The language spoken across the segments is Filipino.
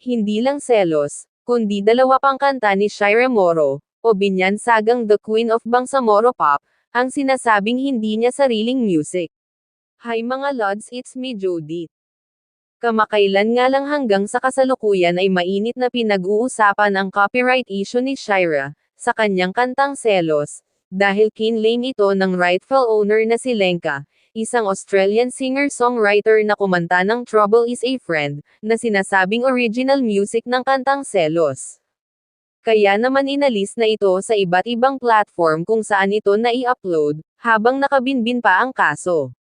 hindi lang selos, kundi dalawa pang kanta ni Shira Moro, o binyansagang The Queen of Bangsamoro Pop, ang sinasabing hindi niya sariling music. Hi mga Lods, it's me Judith. Kamakailan nga lang hanggang sa kasalukuyan ay mainit na pinag-uusapan ang copyright issue ni Shira, sa kanyang kantang Selos, dahil kinlaim ito ng rightful owner na si Lenka, isang Australian singer-songwriter na kumanta ng Trouble is a Friend, na sinasabing original music ng kantang Selos. Kaya naman inalis na ito sa iba't ibang platform kung saan ito nai-upload, habang nakabinbin pa ang kaso.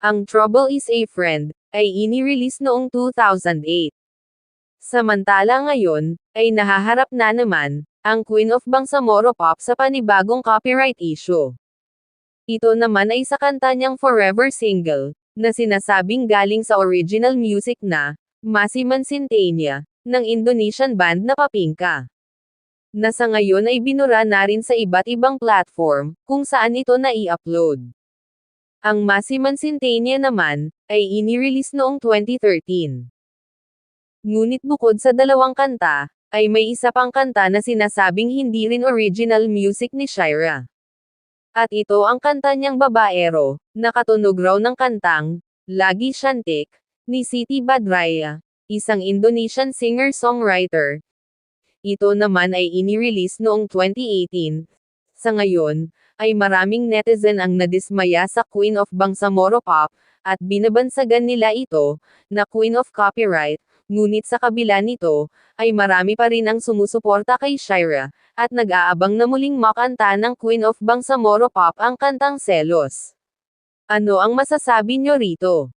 Ang Trouble is a Friend, ay inirelease noong 2008. Samantala ngayon, ay nahaharap na naman, ang Queen of Bangsamoro Pop sa panibagong copyright issue. Ito naman ay sa kanta niyang Forever single, na sinasabing galing sa original music na, Masiman Sintania, ng Indonesian band na Papingka. Na sa ngayon ay binura na rin sa iba't ibang platform, kung saan ito nai-upload. Ang Masiman Sintania naman, ay inirelease noong 2013. Ngunit bukod sa dalawang kanta, ay may isa pang kanta na sinasabing hindi rin original music ni Shira. At ito ang kanta niyang babaero, nakatunog raw ng kantang, Lagi Shantik, ni Siti Badraya, isang Indonesian singer-songwriter. Ito naman ay inirelease noong 2018. Sa ngayon, ay maraming netizen ang nadismaya sa Queen of Bangsamoro Pop, at binabansagan nila ito, na Queen of Copyright, ngunit sa kabila nito, ay marami pa rin ang sumusuporta kay Shira, at nag-aabang na muling makanta ng Queen of Bangsamoro Pop ang kantang Selos. Ano ang masasabi nyo rito?